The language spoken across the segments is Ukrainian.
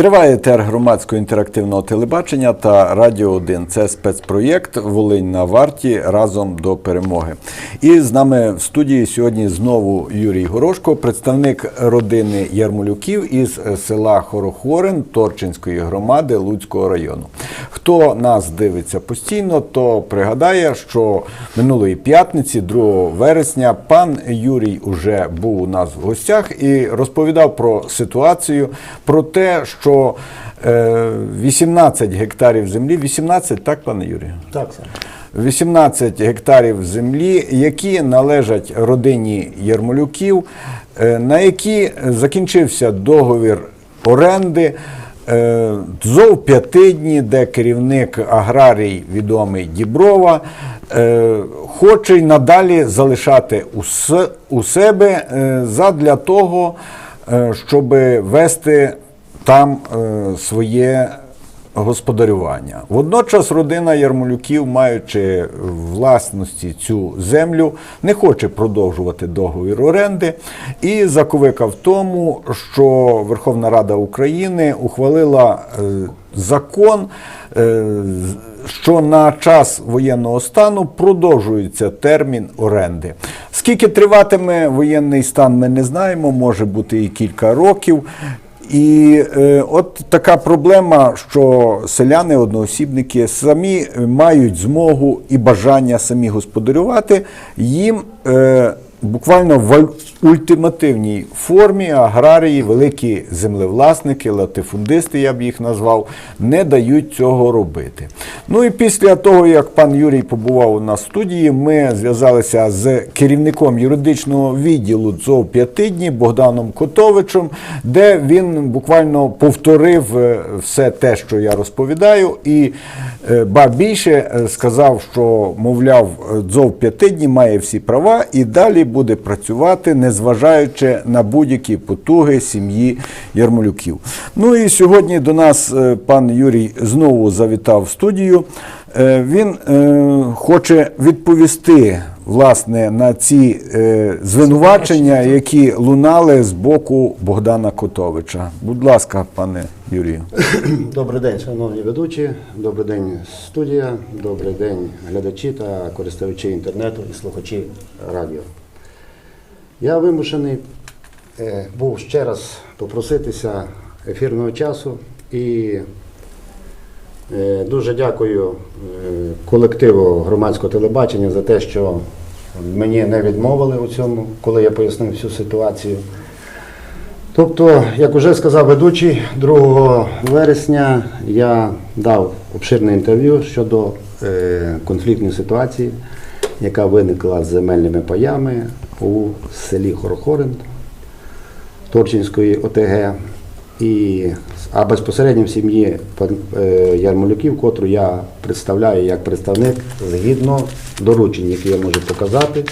Триває етер громадського інтерактивного телебачення та Радіо 1. Це спецпроєкт Волинь на варті разом до перемоги. І з нами в студії сьогодні знову Юрій Горошко, представник родини Ярмолюків із села Хорохорин Торчинської громади Луцького району. Хто нас дивиться постійно, то пригадає, що минулої п'ятниці, 2 вересня, пан Юрій уже був у нас в гостях і розповідав про ситуацію, про те, що е, 18 гектарів землі, 18, так, пане Юрію? Так, саме. 18 гектарів землі, які належать родині Ярмолюків, е, на які закінчився договір оренди. е, ТЗОВ П'ятидні, де керівник аграрій відомий Діброва, е, хоче й надалі залишати у, себе е, задля того, е, щоб вести там е, своє господарювання. Водночас родина Ярмолюків, маючи власності цю землю, не хоче продовжувати договір оренди і заковика в тому, що Верховна Рада України ухвалила е, закон. е, що на час воєнного стану продовжується термін оренди. Скільки триватиме воєнний стан, ми не знаємо, може бути і кілька років. І е, от така проблема, що селяни, одноосібники самі мають змогу і бажання самі господарювати, їм е, буквально в ультимативній формі аграрії, великі землевласники, латифундисти, я б їх назвав, не дають цього робити. Ну і після того, як пан Юрій побував у нас в студії, ми зв'язалися з керівником юридичного відділу ЦОВ П'ятидні Богданом Котовичем, де він буквально повторив е, все те, що я розповідаю, і е, ба більше е, сказав, що мовляв, ДЗОВ П'ятидні має всі права і далі буде працювати, незважаючи на будь-які потуги сім'ї Ярмолюків. Ну і сьогодні до нас е, пан Юрій знову завітав в студію. Е, Він е, хоче відповісти власне на ці е, звинувачення, які лунали з боку Богдана Котовича. Будь ласка, пане Юрію. Добрий день, шановні ведучі, добрий день студія, добрий день глядачі та користувачі інтернету і слухачі радіо. Я вимушений е, був ще раз попроситися ефірного часу і е, дуже дякую е, колективу громадського телебачення за те, що мені не відмовили у цьому, коли я пояснив всю ситуацію. Тобто, як вже сказав ведучий, 2 вересня я дав обширне інтерв'ю щодо конфліктної ситуації, яка виникла з земельними паями у селі Хорохорин Торчинської ОТГ, і, а безпосередньо в сім'ї е, Ярмолюків, котру я представляю як представник згідно доручень, які я можу показати.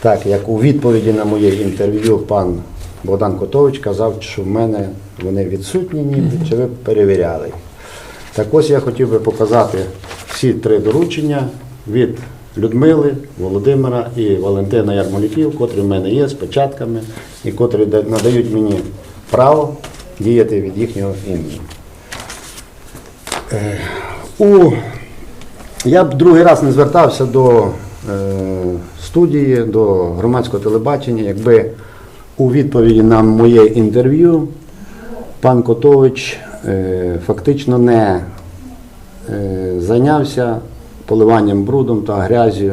Так, як у відповіді на моє інтерв'ю пан Богдан Котович казав, що в мене вони відсутні, ніби, чи ви перевіряли. Так ось я хотів би показати всі три доручення від Людмили, Володимира і Валентина Ярмолюків, котрі в мене є з печатками і котрі надають мені право діяти від їхнього імені. Е, У... Я б другий раз не звертався до е, студії, до громадського телебачення, якби у відповіді на моє інтерв'ю пан Котович е, фактично не зайнявся поливанням брудом та грязю,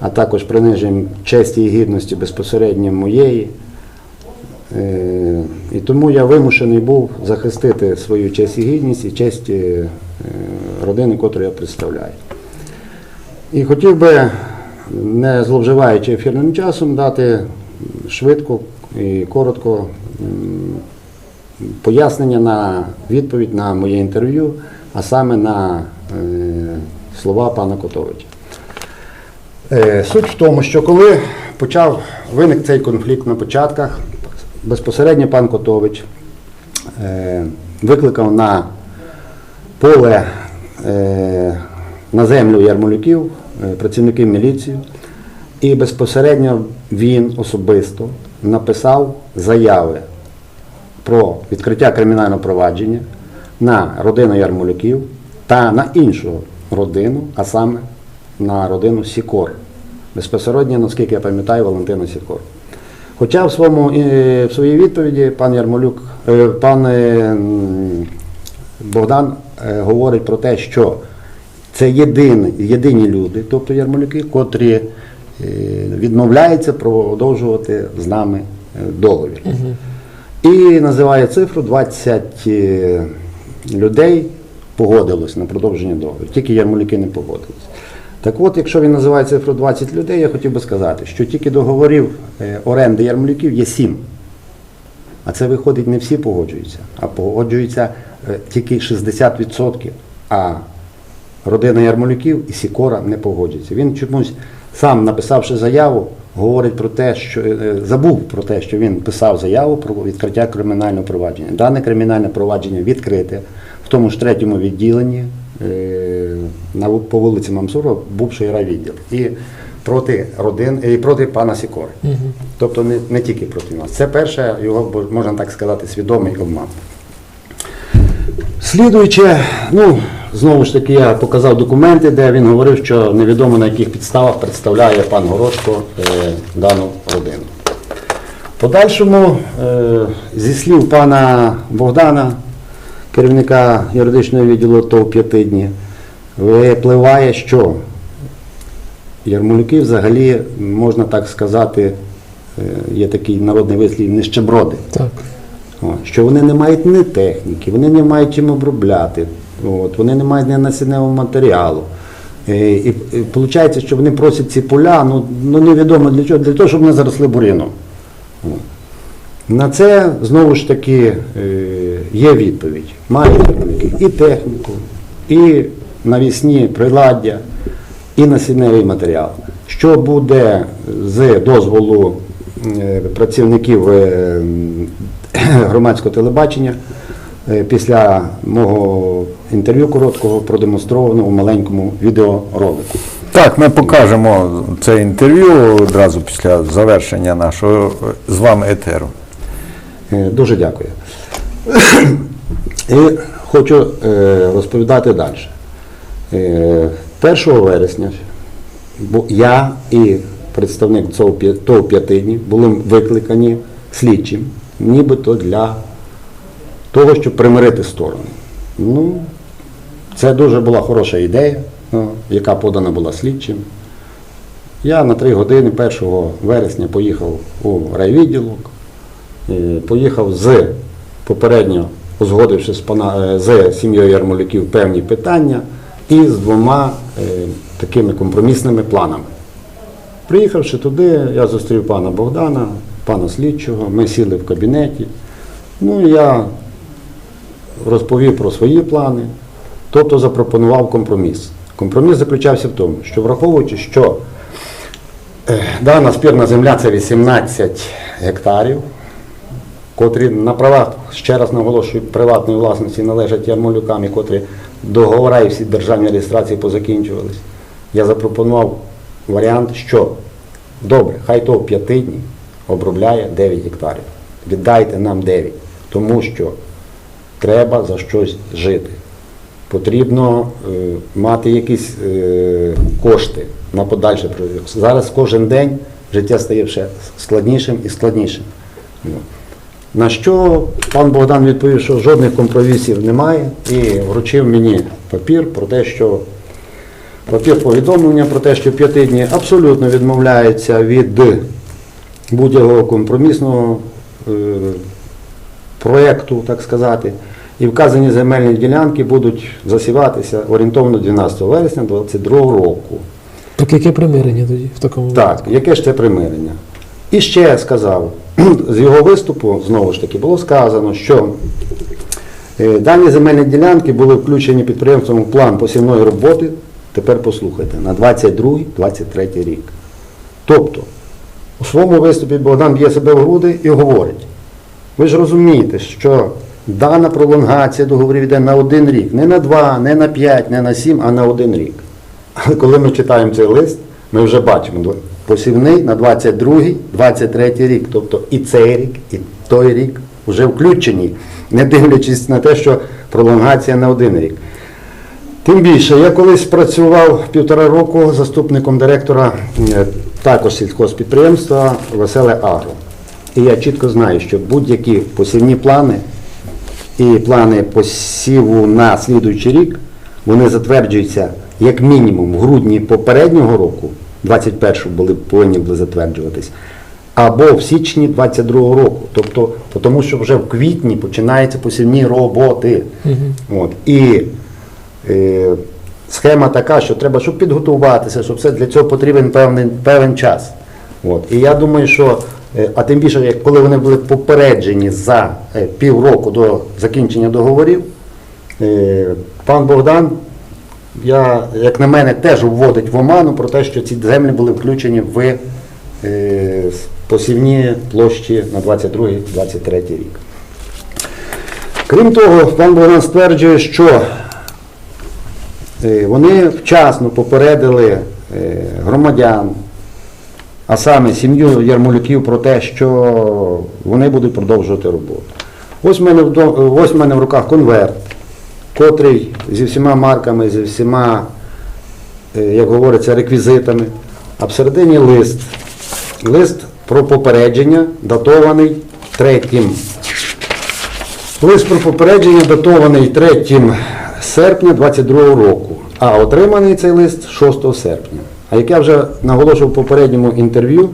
а також приниженням честі і гідності безпосередньо моєї. Е, І тому я вимушений був захистити свою честь і гідність і честь е, родини, котру я представляю. І хотів би, не зловживаючи ефірним часом, дати швидко і коротко пояснення на відповідь на моє інтерв'ю, а саме на е, слова пана Котовича. Е, Суть в тому, що коли почав виник цей конфлікт на початках, безпосередньо пан Котович е, викликав на поле е, на землю Ярмолюків працівників міліції, і безпосередньо він особисто написав заяви про відкриття кримінального провадження на родину Ярмолюків та на іншу родину, а саме на родину Сікор. Безпосередньо, наскільки я пам'ятаю, Валентина Сікор. Хоча в, своєму, в своїй відповіді пан Ярмолюк, е, пан е, Богдан е, говорить про те, що це єдині, єдині люди, тобто ярмолюки, котрі відмовляються продовжувати з нами договір. І називає цифру 20 е, людей погодилось на продовження договору. Тільки ярмолюки не погодились. Так от, якщо він називає цифру 20 людей, я хотів би сказати, що тільки договорів е, оренди ярмолюків є 7. А це виходить, не всі погоджуються, а погоджуються е, тільки 60%. А родина Ярмолюків і Сікора не погоджується. Він чомусь сам написавши заяву, говорить про те, що е, забув про те, що він писав заяву про відкриття кримінального провадження. Дане кримінальне провадження відкрите в тому ж третьому відділенні е, на по вулиці Мамсурова, бувший райвідділ. І проти родин і проти пана Сікори. Тобто не, не тільки проти нас. Це перше його, можна так сказати, свідомий обман. Слідуючи, ну, знову ж таки, я показав документи, де він говорив, що невідомо на яких підставах представляє пан Горошко е, дану родину. Подальшому, е, зі слів пана Богдана, керівника юридичного відділу ТОВ «П'ятидні», випливає, що Ярмолюки взагалі, можна так сказати, е, є такий народний вислів, нищеброди. Так. Що вони не мають ні техніки, вони не мають чим обробляти, от, вони не мають ні насінневого матеріалу. Е, І, і виходить, що вони просять ці поля, ну, ну невідомо для чого, для того, щоб вони заросли бур'яном. На це знову ж таки е, є відповідь. Мають техніки і техніку, і навісні приладдя, і насінневий матеріал. Що буде з дозволу е, працівників е, громадського телебачення після мого інтерв'ю короткого продемонстровано у маленькому відеоролику? Так, ми покажемо це інтерв'ю одразу після завершення нашого з вами етеру. Е, Дуже дякую. І хочу е, розповідати далі. Е, 1 вересня я і представник ЦОВ «П'я- ТОВ «П'ятидні були викликані слідчим, нібито для того, щоб примирити сторони. Ну, це дуже була хороша ідея, ну, яка подана була слідчим. Я на три години 1 вересня поїхав у райвідділок, е, поїхав з попередньо узгодивши з, е, з сім'єю Ярмолюків певні питання і з двома е, такими компромісними планами. Приїхавши туди, я зустрів пана Богдана, пана слідчого, ми сіли в кабінеті. Ну, я розповів про свої плани, тобто запропонував компроміс. Компроміс заключався в тому, що враховуючи, що е, дана спірна земля це 18 гектарів, котрі на правах, ще раз наголошую, приватної власності належать ярмолюкам, і котрі договори і всі державні реєстрації позакінчувались. Я запропонував варіант, що добре, хай то в п'яти дні обробляє 9 гектарів. Віддайте нам 9, тому що треба за щось жити. Потрібно е, мати якісь е, кошти на подальше. Зараз кожен день життя стає все складнішим і складнішим. На що пан Богдан відповів, що жодних компромісів немає, і вручив мені папір про те, що папір повідомлення про те, що п'ятидні абсолютно відмовляється від будь-якого компромісного е, проєкту, так сказати. І вказані земельні ділянки будуть засіватися орієнтовно 12 вересня 2022 року. Так яке примирення тоді в такому Так, яке ж це примирення? І ще я сказав, з його виступу, знову ж таки, було сказано, що е, дані земельні ділянки були включені підприємством в план посівної роботи, тепер послухайте, на 22-23 рік. Тобто, у своєму виступі Богдан б'є себе в груди і говорить, ви ж розумієте, що дана пролонгація договорів йде на один рік, не на два, не на п'ять, не на сім, а на один рік. Але коли ми читаємо цей лист, ми вже бачимо посівний на 22-23 рік. Тобто і цей рік, і той рік вже включені, не дивлячись на те, що пролонгація на один рік. Тим більше, я колись працював півтора року заступником директора е, також сільхозпідприємства Веселе Агро. І я чітко знаю, що будь-які посівні плани і плани посіву на слідуючий рік, вони затверджуються як мінімум в грудні попереднього року, 21-го були, повинні були затверджуватись, або в січні 22-го року. Тобто, тому що вже в квітні починаються посівні роботи. От. І е, схема така, що треба, щоб підготуватися, щоб все для цього потрібен певний, певен час. От. І я думаю, що, е, а тим більше, як коли вони були попереджені за е, півроку до закінчення договорів, е, пан Богдан, я, як на мене, теж вводить в оману про те, що ці землі були включені в е, посівні площі на 22-23 рік. Крім того, пан Богдан стверджує, що е, вони вчасно попередили е, громадян, а саме сім'ю Ярмолюків про те, що вони будуть продовжувати роботу. Ось в мене, ось в мене в руках конверт, котрий зі всіма марками, зі всіма, е, як говориться, реквізитами, а всередині лист. Лист про попередження, датований третім Лист про попередження датований 3 серпня 22 року, а отриманий цей лист 6 серпня. А як я вже наголошував в попередньому інтерв'ю,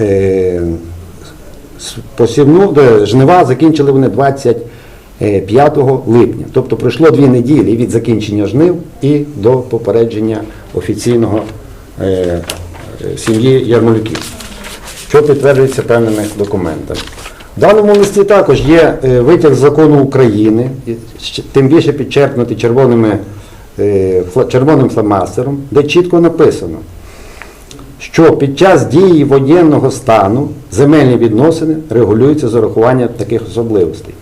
е, посівну де жнива закінчили вони 25 липня. Тобто пройшло дві неділі від закінчення жнив і до попередження офіційного е, е, сім'ї Ярмолюків що підтверджується певними документами. В даному листі також є е, витяг закону України, тим більше підчеркнутий червоними, е, червоним фломастером, де чітко написано, що під час дії воєнного стану земельні відносини регулюються з урахуванням таких особливостей.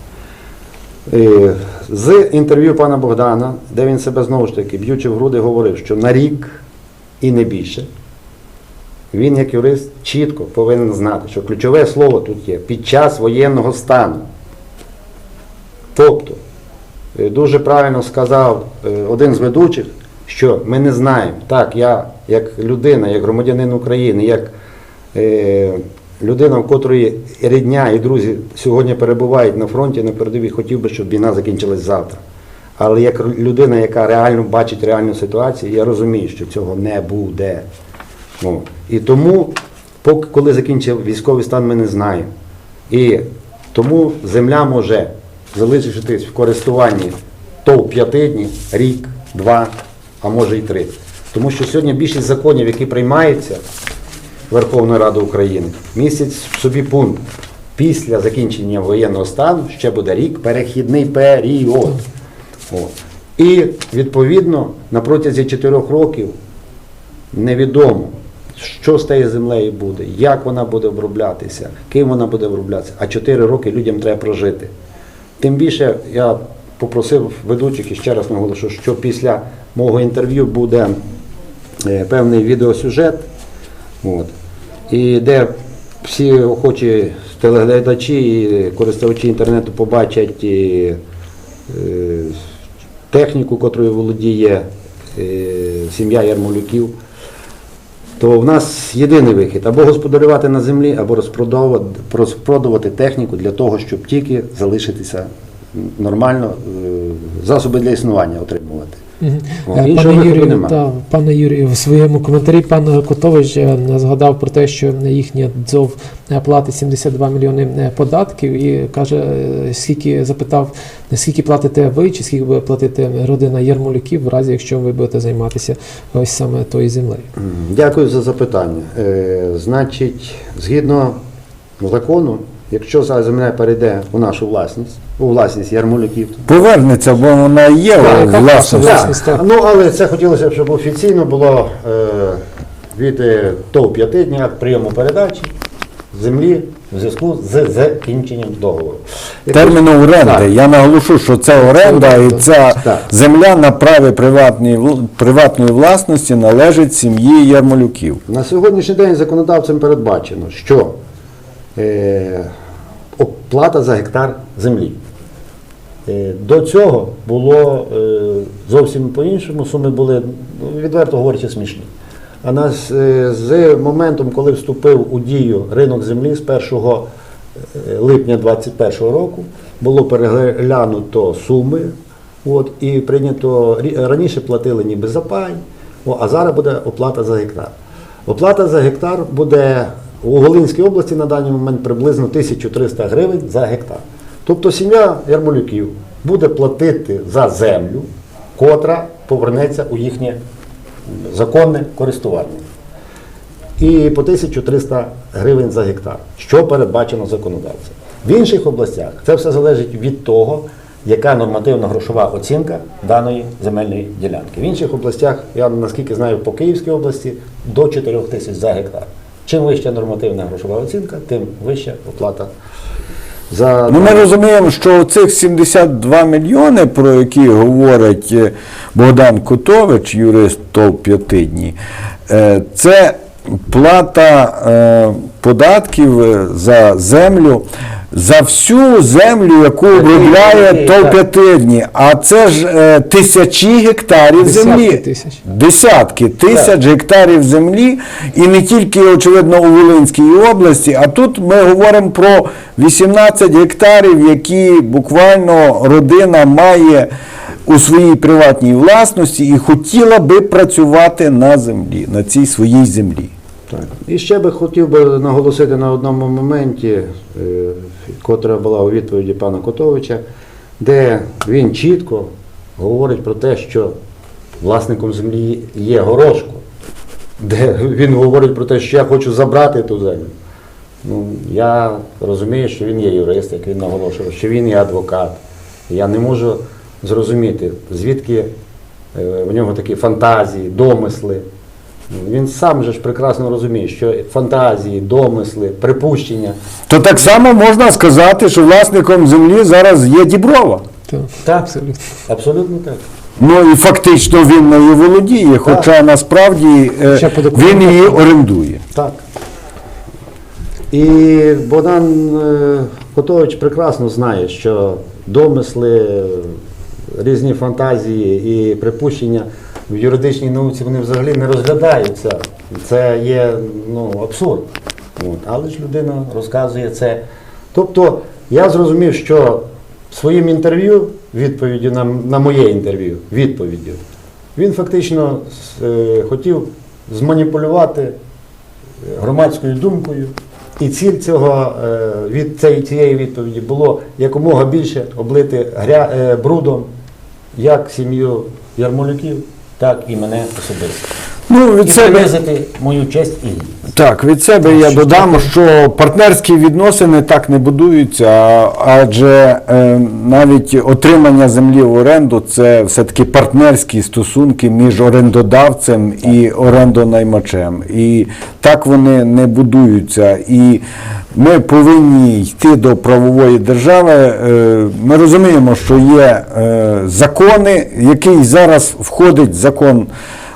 З інтерв'ю пана Богдана, де він себе знову ж таки, б'ючи в груди, говорив, що на рік і не більше він, як юрист, чітко повинен знати, що ключове слово тут є під час воєнного стану. Тобто, е, дуже правильно сказав е, один з ведучих, що ми не знаємо. Так, я як людина, як громадянин України, як е, людина, в котрої рідня і друзі сьогодні перебувають на фронті на передовій, хотів би, щоб війна закінчилась завтра. Але як людина, яка реально бачить реальну ситуацію, я розумію, що цього не буде. О. І тому, поки коли закінчив військовий стан, ми не знаємо. І тому земля може залишитись в користуванні то в п'яти днів, рік, два, а може і три. Тому що сьогодні більшість законів, які приймаються Верховною Радою України, містять в собі пункт. Після закінчення воєнного стану ще буде рік перехідний період. О. І відповідно на протязі чотирьох років невідомо, що з тією землею буде, як вона буде оброблятися, ким вона буде оброблятися. А 4 роки людям треба прожити. Тим більше я попросив ведучих і ще раз наголошу, що після мого інтерв'ю буде е, певний відеосюжет, от, і де всі охочі телеглядачі і користувачі інтернету побачать і, е, техніку, котрою володіє е, сім'я Ярмолюків то в нас єдиний вихід або господарювати на землі, або розпродовувати, розпродувати техніку для того, щоб тільки залишитися нормально, е, засоби для існування отримувати. Е, Пане Юрію, та, пане Юрію, в своєму коментарі пан Котович е, згадав про те, що їхня ДЗОВ е, платить 72 мільйони податків і каже, скільки запитав, скільки платите ви, чи скільки буде платити родина Ярмолюків, в разі якщо ви будете займатися ось саме тою землею. Дякую за запитання. Значить, згідно закону, якщо земля перейде у нашу власність, у власність Ярмолюків, Повернеться, бо вона є Так, у власності. так. Ну, але це хотілося б, щоб офіційно було е, від е, 5 дня прийому передачі землі в зв'язку з закінченням договору. Терміну оренди. Так. Я наголошу, що це оренда і ця Так. земля на праві приватної, вл- приватної власності належить сім'ї Ярмолюків. На сьогоднішній день законодавцем передбачено, що е, о- плата за гектар землі. Е, До цього було е, зовсім по-іншому, суми були, ну, відверто говорячи, смішні. А нас е, з моментом, коли вступив у дію ринок землі з 1 е, липня 2021 року, було переглянуто суми, от, і прийнято раніше платили ніби за пай, а зараз буде оплата за гектар. Оплата за гектар буде у Волинській області на даний момент приблизно 1300 гривень за гектар. Тобто сім'я Ярмолюків буде платити за землю, котра повернеться у їхнє законне користування. І по 1300 гривень за гектар, що передбачено законодавцем. В інших областях це все залежить від того, яка нормативна грошова оцінка даної земельної ділянки. В інших областях, я наскільки знаю, по Київській області до 4 тисяч за гектар. Чим вища нормативна грошова оцінка, тим вища оплата за Ну, ми розуміємо, що цих 72 мільйони, про які говорить е, Богдан Котович, юрист ТОВ П'ятидні, е, це плата е, податків за землю, за всю землю, яку обробляє так. А це ж е, тисячі гектарів Десятки землі. тисяч. Десятки тисяч гектарів землі, і не тільки, очевидно, у Волинській області, а тут ми говоримо про 18 гектарів, які буквально родина має у своїй приватній власності і хотіла би працювати на землі, на цій своїй землі. Так. І ще би хотів би наголосити на одному моменті, е, котра була у відповіді пана Котовича, де він чітко говорить про те, що власником землі є Горошко, де він говорить про те, що я хочу забрати ту землю. Ну, я розумію, що він є юрист, як він наголошував, що він є адвокат. Я не можу зрозуміти, звідки е, в нього такі фантазії, домисли. Він сам же ж прекрасно розуміє, що фантазії, домисли, припущення. То так само можна сказати, що власником землі зараз є Діброва. Так, Так. абсолютно. Абсолютно так. Ну і фактично він нею володіє, хоча насправді е, він її орендує. Так. І Богдан е, Котович прекрасно знає, що домисли, різні фантазії і припущення в юридичній науці вони взагалі не розглядаються. Це є ну, абсурд. От. Але ж людина розказує це. Тобто я зрозумів, що своїм інтерв'ю, відповіддю на, на моє інтерв'ю, відповіддю, він фактично е, хотів зманіпулювати громадською думкою. І ціль цього е, від цієї, відповіді було якомога більше облити е, брудом як сім'ю Ярмолюків, так і мене особисто. Ну, від І себе принизити мою честь і гідність. Так, від себе я додам, що партнерські відносини так не будуються, адже е, навіть отримання землі в оренду це все-таки партнерські стосунки між орендодавцем і орендонаймачем. І так вони не будуються. І ми повинні йти до правової держави. Е, Ми розуміємо, що є е, закони, який зараз входить закон.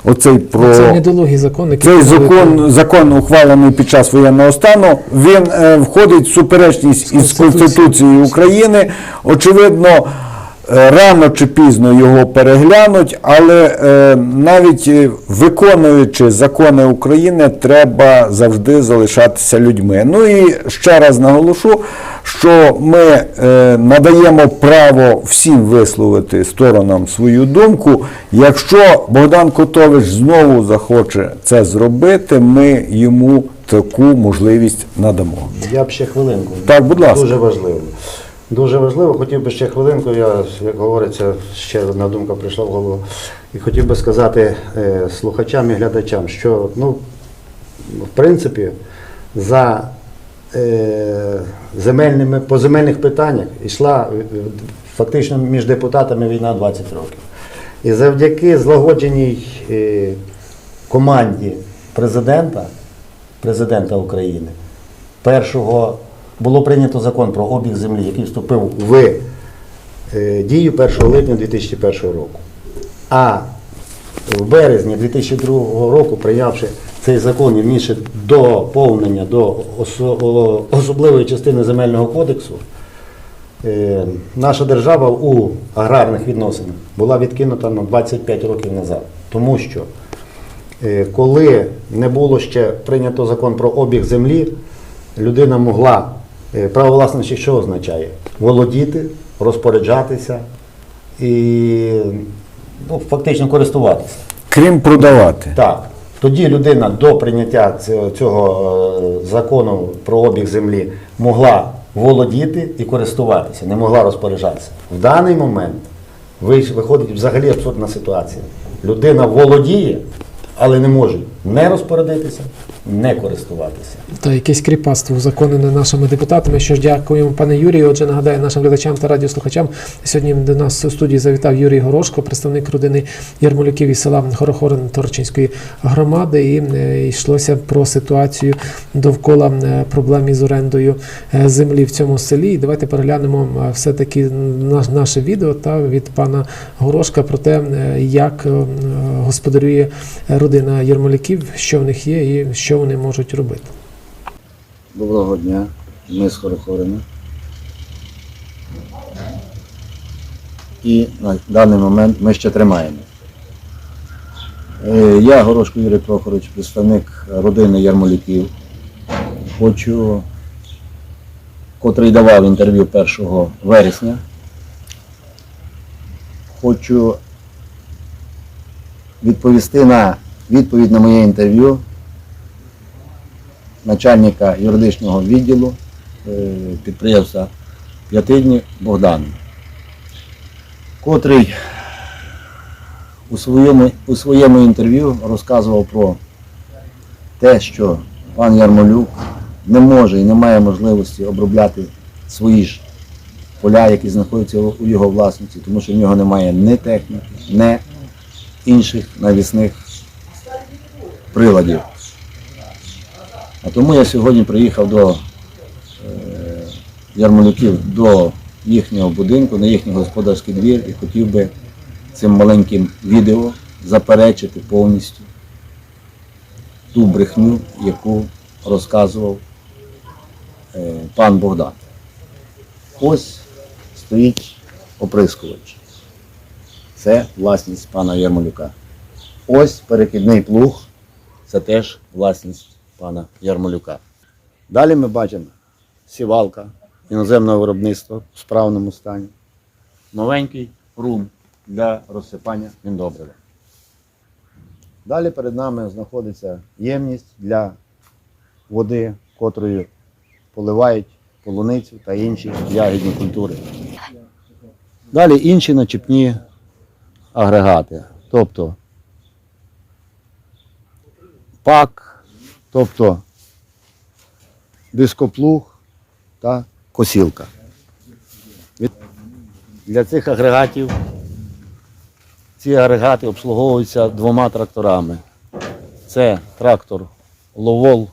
Оцей про Це недолугий закон, який цей закон, закон ухвалений під час воєнного стану, він е, входить в суперечність із Конституцією. України. Очевидно, е, рано чи пізно його переглянуть, але е, навіть е, виконуючи закони України, треба завжди залишатися людьми. Ну і ще раз наголошу, що ми е, надаємо право всім висловити сторонам свою думку. Якщо Богдан Котович знову захоче це зробити, ми йому таку можливість надамо. Я б ще хвилинку. Так, будь ласка. Дуже важливо. Дуже важливо, хотів би ще хвилинку, я, як говориться, ще одна думка прийшла в голову. І хотів би сказати е, слухачам і глядачам, що ну, в принципі за земельними, по земельних питаннях йшла е, фактично між депутатами війна 20 років. І завдяки злагодженій е, команді президента, президента України, першого було прийнято закон про обіг землі, який вступив в е, дію 1 липня 2001 року. А в березні 2002 року, прийнявши цей закон і внісши доповнення до особливої частини земельного кодексу, е, наша держава у аграрних відносинах була відкинута на 25 років назад. Тому що е, коли не було ще прийнято закон про обіг землі, людина могла е, право власності що означає? Володіти, розпоряджатися і ну, фактично користуватися. Крім продавати. Так. Тоді людина до прийняття цього, е, закону про обіг землі могла володіти і користуватися, не могла розпоряджатися. В даний момент виходить взагалі абсурдна ситуація. Людина володіє, але не може не розпорядитися, не користуватися. Та якесь кріпацтво узаконене нашими депутатами. Що ж дякуємо, пане Юрію. Отже, нагадаю нашим глядачам та радіослухачам. Сьогодні до нас у студії завітав Юрій Горошко, представник родини Ярмолюків із села Хорохорин Торчинської громади. І е, йшлося про ситуацію довкола е, проблем із орендою е, землі в цьому селі. І давайте переглянемо все-таки наш, наше відео та від пана Горошка про те, як господарює родина Ярмолюків, що в них є і що вони можуть робити. Доброго дня, ми з Хорохорина. І на даний момент ми ще тримаємо. Е, Я Горошко Юрій Прохорович, представник родини Ярмолюків. Хочу, котрий давав інтерв'ю 1 вересня. Хочу відповісти на відповідь на моє інтерв'ю начальника юридичного відділу е, підприємства П'ятидні Богдан, котрий у своєму, у своєму інтерв'ю розказував про те, що пан Ярмолюк не може і не має можливості обробляти свої ж поля, які знаходяться у його власності, тому що в нього немає ні техніки, ні інших навісних приладів. А тому я сьогодні приїхав до е, Ярмолюків до їхнього будинку, на їхній господарський двір і хотів би цим маленьким відео заперечити повністю ту брехню, яку розказував е, пан Богдан. Ось стоїть оприскувач. Це власність пана Ярмолюка. Ось перекидний плуг, це теж власність пана Ярмолюка. Далі ми бачимо сівалка іноземного виробництва в справному стані. Новенький рум для розсипання міндобрива. Далі перед нами знаходиться ємність для води, котрою поливають полуницю та інші ягідні культури. Далі інші начіпні агрегати, тобто пак, тобто дископлуг та косілка. Для цих агрегатів ці агрегати обслуговуються двома тракторами. Це трактор Ловол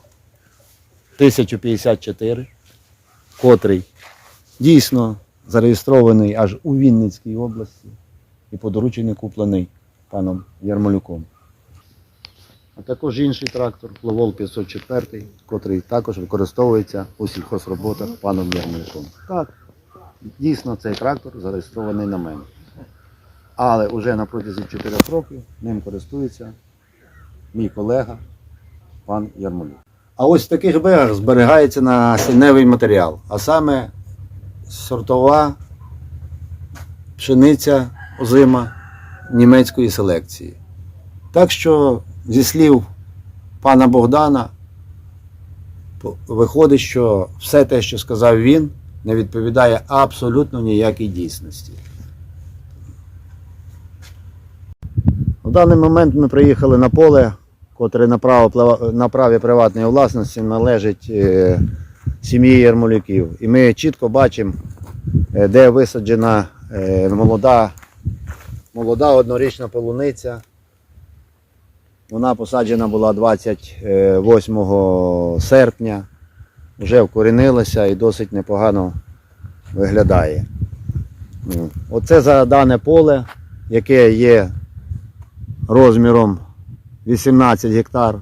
1054, котрий дійсно зареєстрований аж у Вінницькій області і по дорученню куплений паном Ярмолюком. А також інший трактор Ловол 504, котрий також використовується у сільхозроботах паном Ярмолюком. Так, дійсно цей трактор зареєстрований на мене. Але вже на протязі 4 років ним користується мій колега пан Ярмолюк. А ось в таких бегах зберігається насінневий матеріал, а саме сортова пшениця озима німецької селекції. Так що, зі слів пана Богдана, виходить, що все те, що сказав він, не відповідає абсолютно ніякій дійсності. В даний момент ми приїхали на поле, котре на, право, на праві приватної власності належить е, сім'ї Ярмолюків. І ми чітко бачимо, е, де висаджена е, молода, молода однорічна полуниця. Вона посаджена була 28 серпня, вже вкорінилася і досить непогано виглядає. Ну, Оце за дане поле, яке є розміром 18 гектар,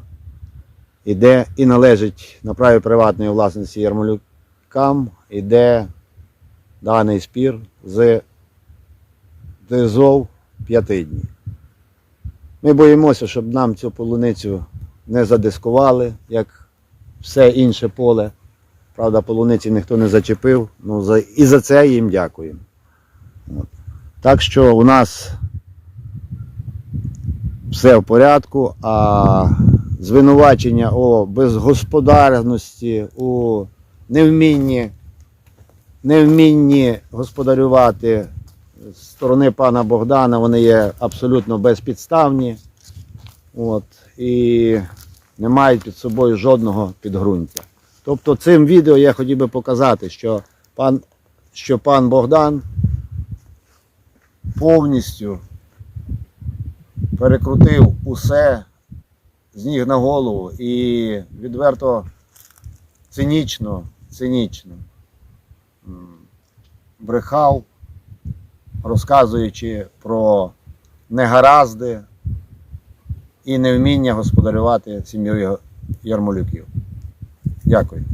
іде і належить на праві приватної власності Ярмолюкам, іде даний спір з ДЗОВ п'яти днів. Ми боїмося, щоб нам цю полуницю не задискували, як все інше поле. Правда, полуниці ніхто не зачепив. Ну, за, і за це їм дякуємо. От. Так що у нас все в порядку, а звинувачення у безгосподарності, у невмінні, невмінні господарювати з сторони пана Богдана, вони є абсолютно безпідставні. От, і не мають під собою жодного підґрунтя. Тобто цим відео я хотів би показати, що пан, що пан Богдан повністю перекрутив усе з ніг на голову і відверто цинічно, цинічно брехав, розказуючи про негаразди і невміння господарювати сім'єю Ярмолюків. Дякую.